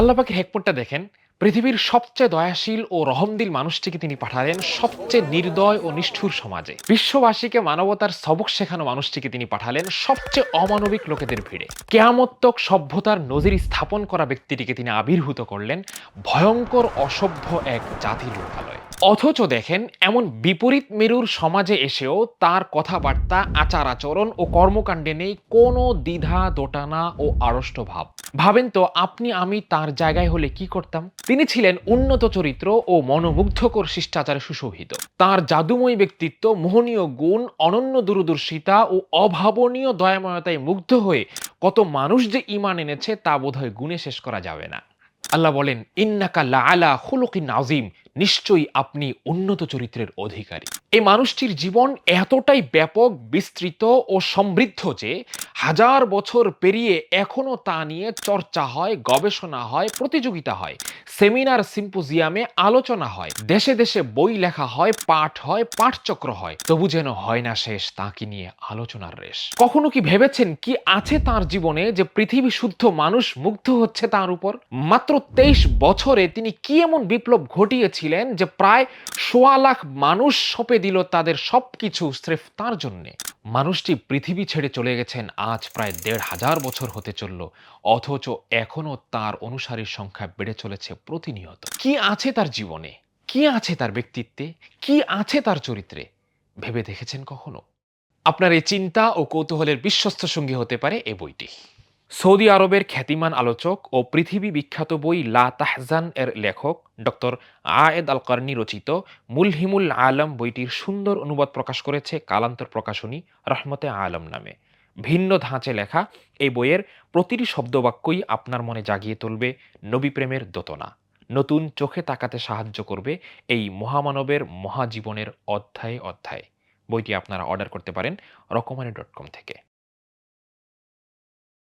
আল্লাপাকের হেকমতটা দেখেন, পৃথিবীর সবচেয়ে দয়াশীল ও রহমদিল মানুষটিকে তিনি পাঠালেন সবচেয়ে নির্দয় ও নিষ্ঠুর সমাজে। বিশ্ববাসীকে মানবতার সবক শেখানো মানুষটিকে তিনি পাঠালেন সবচেয়ে অমানবিক লোকেদের ভিড়ে। কেয়ামত্তক সভ্যতার নজির স্থাপন করা ব্যক্তিটিকে তিনি আবির্ভূত করলেন ভয়ঙ্কর অসভ্য এক জাতির লোকালয় অথচ দেখেন, এমন বিপরীত মেরুর সমাজে এসেও তার কথাবার্তা আচার আচরণ ও কর্মকাণ্ডে নেই কোনো দ্বিধা, দোটানা ও আড়ষ্ট ভাব। ভাবেন তো, আপনি, আমি তার জায়গায় হলে কি করতাম? তিনি ছিলেন উন্নত চরিত্র ও মনোমুগ্ধকর শিষ্টাচারে সুশোভিত। তার জাদুময় ব্যক্তিত্ব, মোহনীয় গুণ, অনন্য দূরদর্শিতা ও অভাবনীয় দয়াময়তায় মুগ্ধ হয়ে কত মানুষ যে ইমান এনেছে তা বোধহয় গুণে শেষ করা যাবে না। আল্লাহ বলেন, ইন্নাকা লাআলা খুলুকিন আজিম নিশ্চয়ই আপনি উন্নত চরিত্রের অধিকারী। এই মানুষটির জীবন এতটাই ব্যাপক, বিস্তৃত ও সমৃদ্ধ যে, হাজার বছর পেরিয়ে এখনও তা নিয়ে চর্চা হয়, গবেষণা হয়, প্রতিযোগিতা হয়, সেমিনার, সিম্পোজিয়ামে আলোচনা হয়, দেশে দেশে বই লেখা হয়, পাঠ হয়, পাঠচক্র হয়। তবু যেন হয় না শেষ, তাকে নিয়ে আলোচনার রেশ। কখনো কি ভেবেছেন কি আছে তার জীবনে যে পৃথিবী শুদ্ধ মানুষ মুগ্ধ হচ্ছে তার উপর? মাত্র তেইশ বছরে তিনি কি এমন বিপ্লব ঘটিয়েছিলেন যে প্রায় সোয়া লাখ মানুষ সঁপে দিল তাদের সবকিছু স্রেফ তার জন্যে? মানুষটি পৃথিবী ছেড়ে চলে গেছেন, আজ প্রায় দেড় হাজার বছর হতে চলল। অথচ এখনও তার অনুসারীর সংখ্যা বেড়ে চলেছে প্রতিনিয়ত। কি আছে তার জীবনে? কি আছে তার ব্যক্তিত্বে? কি আছে তার চরিত্রে? ভেবে দেখেছেন কখনো? আপনার এই চিন্তা ও কৌতূহলের বিশ্বস্ত সঙ্গী হতে পারে এ বইটি। সৌদি আরবের খ্যাতিমান আলোচক ও পৃথিবী বিখ্যাত বই লা তাহজান এর লেখক ডক্টর আয়েদ আল কার্নি রচিত মুলহিমুল আলম বইটির সুন্দর অনুবাদ প্রকাশ করেছে কালান্তর প্রকাশনী রহমতে আলম নামে। ভিন্ন ধাঁচে লেখা এই বইয়ের প্রতিটি শব্দবাক্যই আপনার মনে জাগিয়ে তুলবে নবী প্রেমের দোতনা। নতুন চোখে তাকাতে সাহায্য করবে এই মহামানবের মহাজীবনের অধ্যায়ে অধ্যায়। বইটি আপনারা অর্ডার করতে পারেন রকমারি ডট কম থেকে।